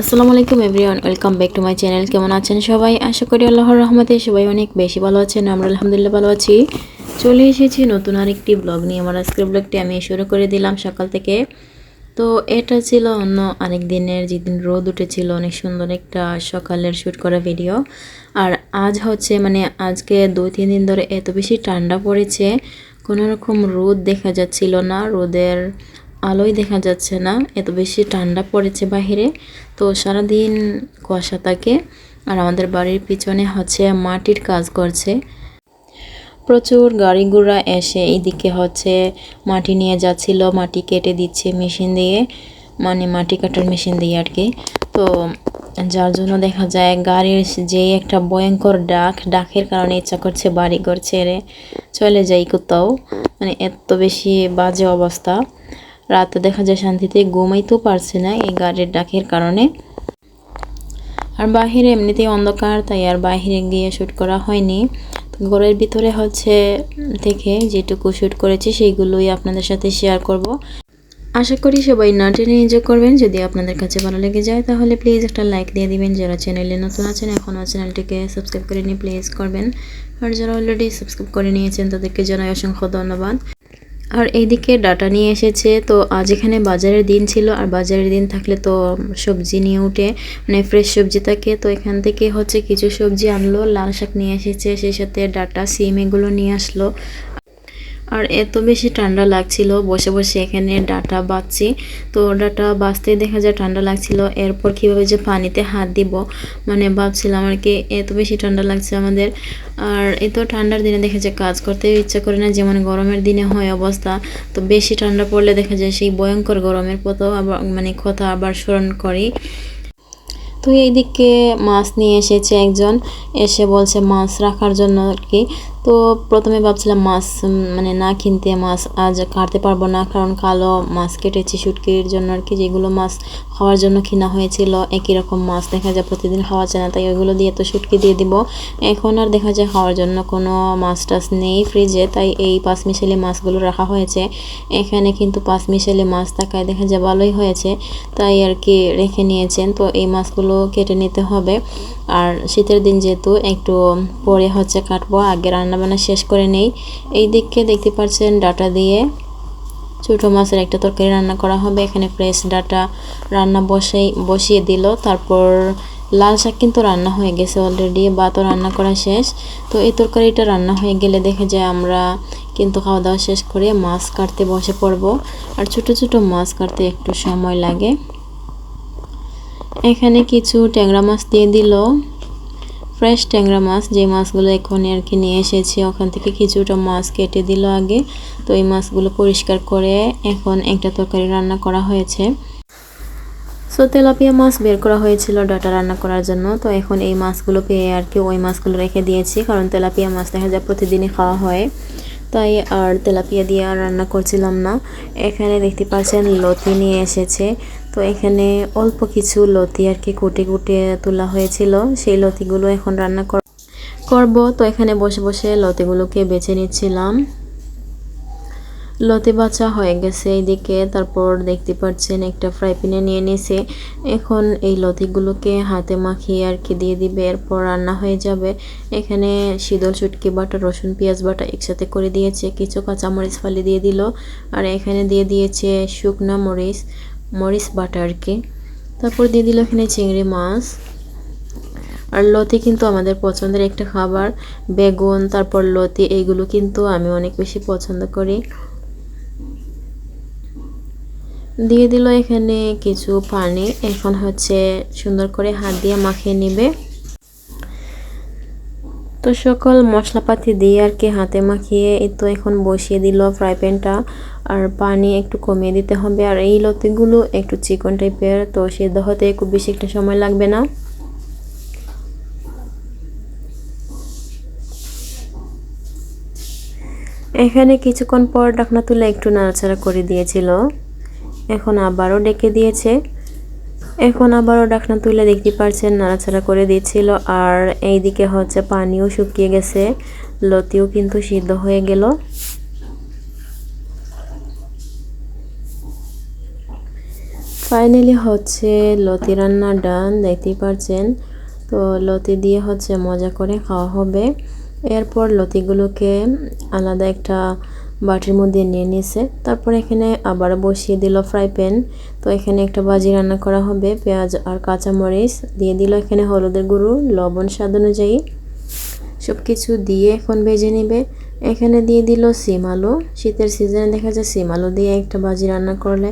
আসসালামু আলাইকুম everyone, welcome back to my channel. কেমন আছেন সবাই? আশা করি আল্লাহর রহমতে সবাই অনেক বেশি ভালো আছেন, আমরা আলহামদুলিল্লাহ ভালো আছি। চলে এসেছি নতুন আরেকটি ব্লগ নিয়ে। আমার আজকের ব্লগটি আমি শুরু করে দিলাম সকাল থেকে। তো এটা ছিল অন্য আরেক দিনের, যেদিন রোদ উঠেছিল, অনেক সুন্দর একটা সকালের শ্যুট করা ভিডিও। আর আজ হচ্ছে মানে আজকে দুই, তিন দিন ধরে এত বেশি ঠান্ডা পড়েছে, কোনো রকম রোদ দেখা যাচ্ছিল না। রোদের আলোই দেখা যাচ্ছে না, এত বেশি ঠান্ডা পড়েছে বাহিরে। তো সারাদিন কুয়াশা থাকে আর আমাদের বাড়ির পিছনে হচ্ছে মাটির কাজ করছে। প্রচুর গাড়ি ঘোড়া এসে এইদিকে হচ্ছে মাটি নিয়ে যাচ্ছিল, মাটি কেটে দিচ্ছে মেশিন দিয়ে মানে মাটি কাটার মেশিন দিয়ে আর কি। তো যার জন্য দেখা যায় গাড়ির যে একটা ভয়ঙ্কর ডাক, ডাকের কারণে ইচ্ছা করছে বাড়ি ঘর ছেড়ে চলে যাই কোথাও। মানে এত বেশি বাজে অবস্থা। রাতে দেখা যায় শান্তিতে ঘুমাইতেও পারছে না এই গাড়ির ডাকের কারণে। আর বাহিরে এমনিতেই অন্ধকার, তাই আর বাহিরে গিয়ে শ্যুট করা হয়নি। ঘরের ভিতরে হচ্ছে থেকে যেটুকু শ্যুট করেছি সেইগুলোই আপনাদের সাথে শেয়ার করব। আশা করি সবাই না টেনে এনজয় করবেন। যদি আপনাদের কাছে ভালো লেগে যায়, তাহলে প্লিজ একটা লাইক দিয়ে দিবেন। যারা চ্যানেলে নতুন আছেন, এখনও চ্যানেলটিকে সাবস্ক্রাইব করে নিয়ে প্লিজ করবেন। আর যারা অলরেডি সাবস্ক্রাইব করে নিয়েছেন, তাদেরকে জানাই অসংখ্য ধন্যবাদ। আর এইদিকে ডাটা নিয়ে এসেছে। তো আজ এখানে বাজারের দিন ছিল, আর বাজারের দিন থাকলে তো সবজি নিয়ে উঠে মানে ফ্রেশ সবজি থাকে। তো এখান থেকে হচ্ছে কিছু সবজি আনলো, লাল শাক নিয়ে এসেছে, সেই সাথে ডাটা, সিম এগুলো নিয়ে আসলো। আর এত বেশি ঠান্ডা লাগছিল, বসে বসে এখানে ডাটা বাঁচছি। তো ডাটা বাঁচতে দেখা যায় ঠান্ডা লাগছিল, এরপর কীভাবে যে পানিতে হাত দিব মানে ভাবছিলাম আর কি, এত বেশি ঠান্ডা লাগছে আমাদের। আর এত ঠান্ডার দিনে দেখা যায় কাজ করতে ইচ্ছা করে না, যেমন গরমের দিনে হয় অবস্থা, তো বেশি ঠান্ডা পড়লে দেখা যায় সেই ভয়ঙ্কর গরমের পথও আবার মানে কথা আবার স্মরণ করি। তো এইদিকে মাছ নিয়ে এসেছে একজন, এসে বলছে মাছ রাখার জন্য আর কি। তো প্রথমে ভাবছিলাম মাছ মানে না কিনতে মাছ আজ কাটতে পারব না, কারণ কালো মাছ কেটেছি শুটকির জন্য আর কি, যেগুলো মাছ খাওয়ার জন্য কিনা হয়েছিল, একই রকম মাছ দেখা যায় প্রতিদিন খাওয়া যায় না, তাই ওইগুলো দিয়ে তো শুটকি দিয়ে দিব। এখন আর দেখা যায় খাওয়ার জন্য কোনো মাছ টাছ নেই ফ্রিজে তাই এই পাঁচ মিশালি মাছগুলো রাখা হয়েছে। এখানে কিন্তু পাঁচ মিশালি মাছ থাকায় দেখা যায় ভালোই হয়েছে, তাই আর কি রেখে নিয়েছেন, তো এই মাছগুলো কেটে নিতে হবে। আর শীতের দিন যেহেতু একটু পরে হচ্ছে কাটবো, আগে রান্নাবান্না শেষ করে নেই। এই দিককে দেখতে পাচ্ছেন ডাটা দিয়ে ছোটো মাছের একটা তরকারি রান্না করা হবে। এখানে ফ্রেশ ডাটা রান্না বসাই বসিয়ে দিল। তারপর লাল শাক কিন্তু রান্না হয়ে গেছে অলরেডি বা তো রান্না করা শেষ। তো এই তরকারিটা রান্না হয়ে গেলে দেখে যায় আমরা কিন্তু খাওয়া দাওয়া শেষ করে মাছ কাটতে বসে পড়ব। আর ছোট ছোট মাছ কাটতে একটু সময় লাগে। এখানে কিছু ট্যাংরা মাছ দিয়ে দিল। ফ্রেশ ট্যাংরা মাছ, যে মাছগুলো এখন আর কি নিয়ে এসেছি, ওখান থেকে কিছুটা মাছ কেটে দিল আগে। তো এই মাছগুলো পরিষ্কার করে এখন একটা তরকারি রান্না করা হয়েছে। সো তেলাপিয়া মাছ বের করা হয়েছিল ডাটা রান্না করার জন্য। তো এখন এই মাছগুলো পেয়ে আর কি ওই মাছগুলো রেখে দিয়েছি, কারণ তেলাপিয়া মাছ দেখা যায় প্রতিদিনই খাওয়া হয়। তাই আর তেলাপিয়া দিয়ে আর রান্না করছিলাম না। এখানে দেখতে পাচ্ছেন লতি নিয়ে এসেছে। তো এখানে অল্প কিছু লতি আর কি কুটে কুটে তোলা হয়েছিল। সেই লতিগুলো এখন রান্না করব। তো এখানে বসে বসে লতিগুলোকে বেছে নিচ্ছিলাম। লতি বাচ্চা হয়ে গেছে এইদিকে। তারপর দেখতে পাচ্ছেন একটা ফ্রাই প্যানে নিয়ে নিয়েছে এখন এই লতিগুলোকে হাতে মাখিয়ে আর কি দিয়ে দিবে। এরপর রান্না হয়ে যাবে। এখানে শীতল চুটকি বাটা, রসুন, পেঁয়াজ বাটা একসাথে করে দিয়েছে। কিছু কাঁচামরিচ ফালি দিয়ে দিল। আর এখানে দিয়ে দিয়েছে শুকনো মরিচ। মরিচ বাটারকে। তারপর দিয়ে দিল এখানে চিংড়ি মাছ। আর লতি কিন্তু আমাদের পছন্দের একটা খাবার। বেগুন, তারপর লতি এইগুলো কিন্তু আমি অনেক বেশি পছন্দ করি। দিয়ে দিল এখানে কিছু পানি। এখন হচ্ছে সুন্দর করে হাত দিয়ে মাখিয়ে নিবে। তো সকল মশলাপাতি দিয়ে আর কি হাতে মাখিয়ে এই তো এখন বসিয়ে দিল ফ্রাই প্যানটা। আর পানি একটু কমিয়ে দিতে হবে। আর এই লতিগুলো একটু চিকন টাইপের, তো সেদ্ধ হতে খুব বেশি একটা সময় লাগবে না। এখানে কিছুক্ষণ পর ডাকনা তুলে একটু নাড়াচাড়া করে দিয়েছিল। এখন আবারও ডেকে দিয়েছে। এখন আবারও ডাকনা তুলে দেখতে পারছেন, নাড়াচাড়া করে দিচ্ছিল। আর এই দিকে হচ্ছে পানিও শুকিয়ে গেছে, লতিও কিন্তু সিদ্ধ হয়ে গেল। ফাইনালি হচ্ছে লতি রান্না ডান, দেখতেই পারছেন। তো লতি দিয়ে হচ্ছে মজা করে খাওয়া হবে। এরপর লতিগুলোকে আলাদা একটা বাটির মধ্যে নিয়ে নিয়েছে। তারপর এখানে আবার বসিয়ে দিল ফ্রাই প্যান তো এখানে একটা ভাজি রান্না করা হবে, পেঁয়াজ আর কাঁচামরিচ। দিয়ে দিল এখানে হলুদের গুঁড়ো, লবণ স্বাদ অনুযায়ী। সব কিছু দিয়ে এখন ভেজে নেবে। এখানে দিয়ে দিল সিম আলু। শীতের সিজনে দেখা যায় সিম আলু দিয়ে একটা ভাজি রান্না করলে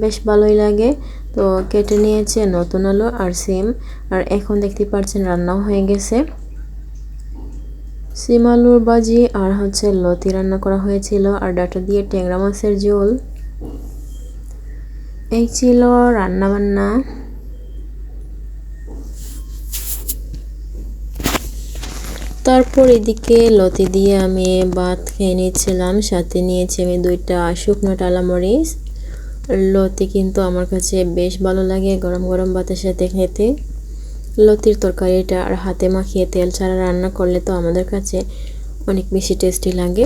বেশ ভালোই লাগে। তো কেটে নিয়েছে নতুন আলু আর সিম। আর এখন দেখতে পাচ্ছেন রান্নাও হয়ে গেছে। সিম আলুর ভাজি আর হচ্ছে লতি রান্না করা হয়েছিল আর ডাটা দিয়ে ট্যাংরা মাছের ঝোল। এই ছিল রান্না বান্না তারপর এদিকে লতি দিয়ে আমি ভাত খেয়ে নিচ্ছিলাম সাথে নিয়েছি আমি দুইটা শুকনো টালা মরিচ লতি কিন্তু আমার কাছে বেশ ভালো লাগে গরম গরম ভাতের সাথে খেতে। লতির তরকারিটা আর হাতে মাখিয়ে তেল ছাড়া রান্না করলে তো আমাদের কাছে অনেক বেশি টেস্টি লাগে।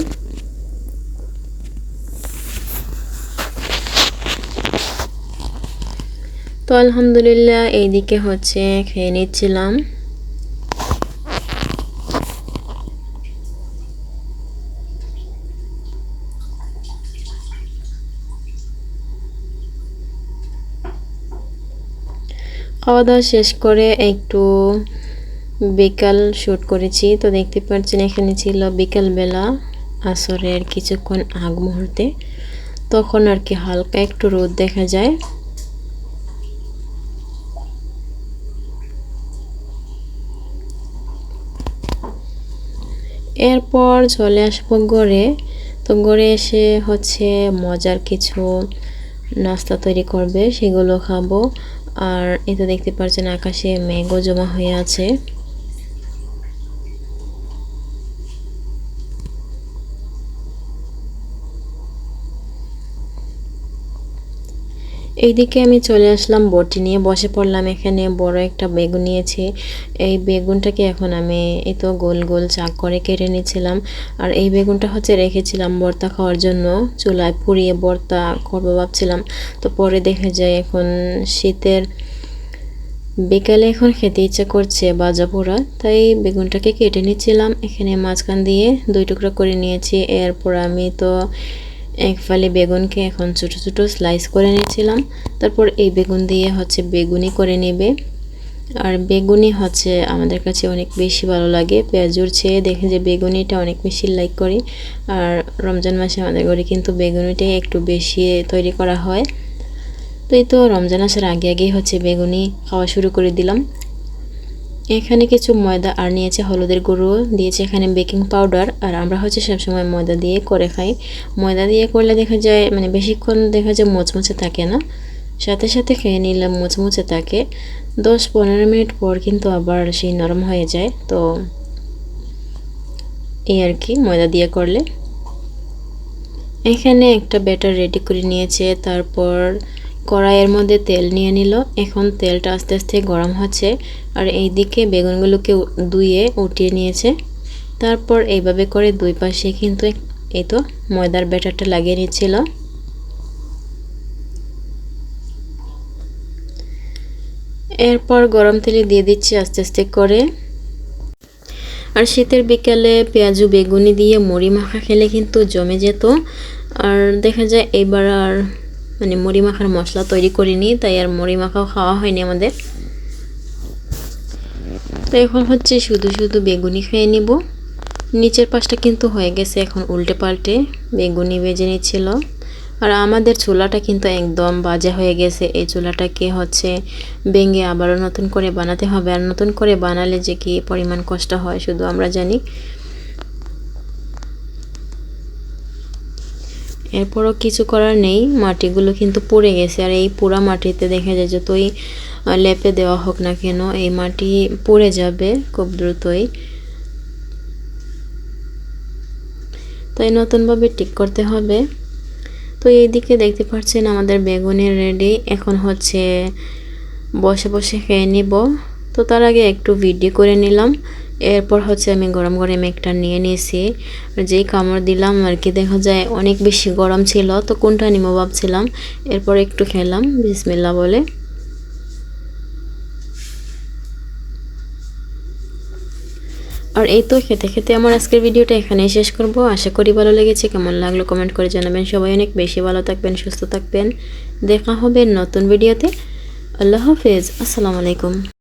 তো আলহামদুলিল্লাহ এইদিকে হচ্ছে খেয়ে নিচ্ছিলাম। খাওয়া দাওয়া শেষ করে একটু বিকাল শ্যুট করেছি। তো দেখতে পাচ্ছেন, এখানে ছিল বিকালবেলা আসরের কিছুক্ষণ আগ মুহূর্তে। তখন আর কি হালকা একটু রোদ দেখা যায়। এরপর চলে আসব গড়ে। তো গড়ে এসে হচ্ছে মজার কিছু নাস্তা তৈরি করবে, সেগুলো খাব। আর এতে দেখতে পারছেন আকাশে মেঘও জমা হয়ে আছে। এইদিকে আমি চলে আসলাম, বটি নিয়ে বসে পড়লাম এখানে। বড় একটা বেগুন নিয়েছি। এই বেগুনটাকে এখন আমি এই তো গোল গোল চাক করে কেটে নিয়েছিলাম। আর এই বেগুনটা হচ্ছে রেখেছিলাম বর্তা খাওয়ার জন্য। চুলায় পুড়িয়ে বর্তা করব ভাবছিলাম। তো পরে দেখে যায় এখন শীতের বিকালে এখন খেতে ইচ্ছা করছে বাজা পোড়া। তাই বেগুনটাকে কেটে নিচ্ছিলাম। এখানে মাঝখান দিয়ে দুই টুকরা করে নিয়েছি। এরপর আমি তো এক ফালি বেগুনকে এখন ছোটো ছোটো স্লাইস করে নিয়েছিলাম। তারপর এই বেগুন দিয়ে হচ্ছে বেগুনি করে নেবে। আর বেগুনি হচ্ছে আমাদের কাছে অনেক বেশি ভালো লাগে। পেঁয়াজুর চেয়ে দেখে যে বেগুনিটা অনেক বেশি লাইক করি। আর রমজান মাসে আমাদের ঘরে কিন্তু বেগুনিটাই একটু বেশি তৈরি করা হয়। তো এই তো রমজান আসার আগে আগেই হচ্ছে বেগুনি খাওয়া শুরু করে দিলাম। এখানে কিছু ময়দা আর নিয়েছে হলুদের গুঁড়ো, দিয়েছে এখানে বেকিং পাউডার, আর আমরা হচ্ছে সবসময় ময়দা দিয়ে করে খাই। ময়দা দিয়ে করলে দেখা যায় মানে বেশিক্ষণ দেখা যায় মোচমোচে থাকে না। সাথে সাথে খেয়ে নিলে মুচমুচে থাকে। দশ পনেরো মিনিট পর কিন্তু আবার সেই নরম হয়ে যায়। তো এই আর কি, ময়দা দিয়ে করলে। এখানে একটা ব্যাটার রেডি করে নিয়েছে। তারপর কড়াইয়ের মধ্যে তেল নিয়ে নিল। এখন তেলটা আস্তে আস্তে গরম হচ্ছে আর এই দিকে বেগুনগুলোকে ধুয়ে উঠিয়ে নিয়েছে। তারপর এইভাবে করে দুই পাশে কিন্তু এই তো ময়দার ব্যাটারটা লাগিয়ে নিচ্ছিল। এরপর গরম তেলে দিয়ে দিচ্ছি আস্তে আস্তে করে। আর শীতের বিকালে পেঁয়াজু, বেগুনি দিয়ে মুড়ি মাখা খেলে কিন্তু জমে যেত। আর দেখা যায় এবার আর মানে মুড়ি মাখার মশলা তৈরি করিনি, তাই আর মুড়ি মাখাও খাওয়া হয়নি আমাদের। তো এখন হচ্ছে শুধু শুধু বেগুনি খেয়ে নিব। নিচের পাশটা কিন্তু হয়ে গেছে এখন উল্টে পাল্টে, বেগুনি বেজে নিচ্ছিল। আর আমাদের চুলাটা কিন্তু একদম বাজে হয়ে গেছে, এই চুলাটাকে হচ্ছে ভেঙে আবারও নতুন করে বানাতে হবে। আর নতুন করে বানালে যে কি পরিমাণ কষ্ট হয়, শুধু আমরা জানি। এরপরও কিছু করার নেই, মাটিগুলো কিন্তু পড়ে গেছে। আর এই পোড়া মাটিতে দেখা যায় যতই লেপে দেওয়া হোক না কেন, এই মাটি পড়ে যাবে খুব দ্রুতই। তাই নতুনভাবে ঠিক করতে হবে। তো এইদিকে দেখতে পাচ্ছেন আমাদের বেগুনের রেডি। এখন হচ্ছে বসে বসে খেয়ে নিব। তো তার আগে একটু ভিডিও করে নিলাম। এরপর হচ্ছে আমি গরম গরম একটা নিয়ে নিয়েছি। যেই কামড় দিলাম আর কি, দেখা যায় অনেক বেশি গরম ছিল, তো কোনটা নিমো ভাবছিলাম। এরপর একটু খেলাম বিসমিল্লা বলে। আর এই তো খেতে খেতে আমার আজকের ভিডিওটা এখানেই শেষ করব। আশা করি ভালো লেগেছে, কেমন লাগল কমেন্ট করে জানাবেন। সবাই অনেক বেশি ভালো থাকবেন, সুস্থ থাকবেন। দেখা হবে নতুন ভিডিওতে। আল্লাহ হাফেজ, আসসালামু আলাইকুম।